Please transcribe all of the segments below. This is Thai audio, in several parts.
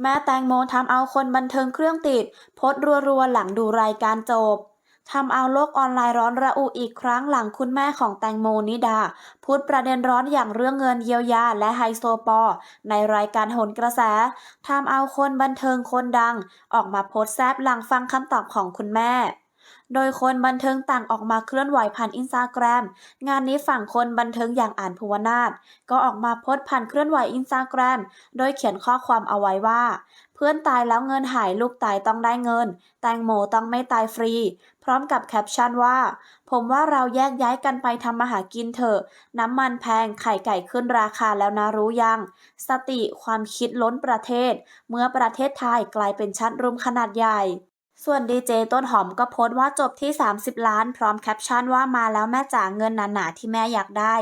แม่แตงโมทำเอาคนบันเทิงเครื่องติด โพสต์รัวๆ หลังดูรายการจบทำเอาโลกออนไลน์ร้อนระอุอีกครั้งหลังคุณแม่ของแตงโมนิดา พูดประเด็นร้อนอย่างเรื่องเงินเยียวยาและไฮโซปอ ในรายการโหนกระแสทำเอาคนบันเทิงคนดัง ออกมาโพสต์แซบหลังฟังคำตอบของคุณแม่ โดยคนบันเทิงต่างออกมาเคลื่อนไหวผ่านอินสตาแกรม งานนี้ฝั่งคนบันเทิงอย่างอ่านภูวนาถก็ออกมาโพสต์ผ่านเคลื่อนไหวอินสตาแกรม โดยเขียนข้อความเอาไว้ว่า เพื่อนตายแล้วเงินหายลูกตายต้องได้เงิน แตงโมต้องไม่ตายฟรี พร้อมกับแคปชั่นว่า ผมว่าเราแยกย้ายกันไปทำมาหากินเถอะ น้ำมันแพงไข่ไก่ขึ้นราคาแล้วนะรู้ยัง สติความคิดล้นประเทศ เมื่อประเทศไทยกลายเป็นชั้นรุมขนาดใหญ่ ส่วนดีเจต้นหอมก็โพสต์ว่าจบที่ 30 ล้าน พร้อมแคปชั่นว่ามาแล้วแม่จ๋าเงินหนาๆที่แม่อยากได้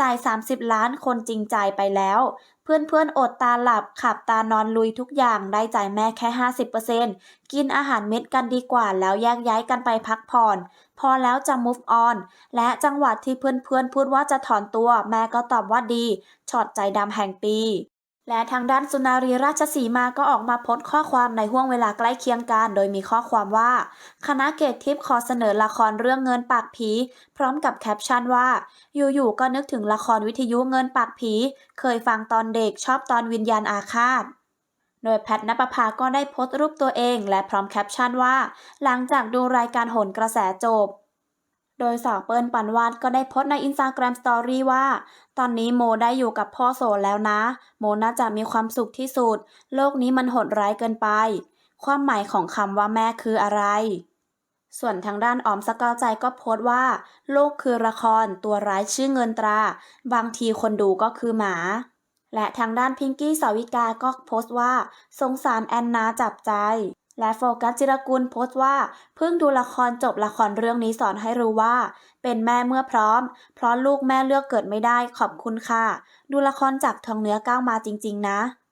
จ่าย 30 ล้านคนจริงใจไปแล้ว เพื่อนๆอดตาหลับขับตานอนลุยทุกอย่างได้จ่ายแม่แค่ 50%กินอาหารเม็ดกันดีกว่าแล้วแยกย้ายกันไปพักผ่อน พอแล้วจะ move on และจังหวะที่เพื่อนๆพูดว่าจะถอนตัว แม่ก็ตอบว่าดีช็อตใจดำแห่งปี และทางด้านสุนารีราชสีมาก็ออกมาโพสต์ข้อความในห่วงเวลาใกล้เคียงกัน โดยมีข้อความว่า คณะเกตทิพย์ขอเสนอละครเรื่องเงินปากผี พร้อมกับแคปชั่นว่า อยู่ๆก็นึกถึงละครวิทยุเงินปากผี เคยฟังตอนเด็กชอบตอนวิญญาณอาฆาตโดยแพทณปภาก็ได้โพสต์รูปตัวเอง และพร้อมแคปชั่นว่า หลังจากดูรายการโหนกระแสจบ โดยสาวเปิ้ลปันวาดก็ได้โพสต์ในอินสตาแกรมสตอรี่ว่า ตอนนี้โมได้อยู่กับพ่อโสดแล้วนะ โมน่าจะมีความสุขที่สุด โลกนี้มันโหดร้ายเกินไป ความหมายของคำว่าแม่คืออะไร ส่วนทางด้านออมสกาวใจก็โพสต์ว่า โลกคือละครตัวร้ายชื่อเงินตรา บางทีคนดูก็คือหมาและทางด้านพิงกี้สาวิกาก็โพสต์ว่า สงสารแอนนาจับใจ และโฟกัสจิรกุลโพสต์ว่า เพิ่งดูละครจบละครเรื่องนี้สอนให้รู้ว่า เป็นแม่เมื่อพร้อม เพราะลูกแม่เลือกเกิดไม่ได้ขอบคุณค่ะ ดูละครจากทองเนื้อก้าวมาจริง ๆ นะ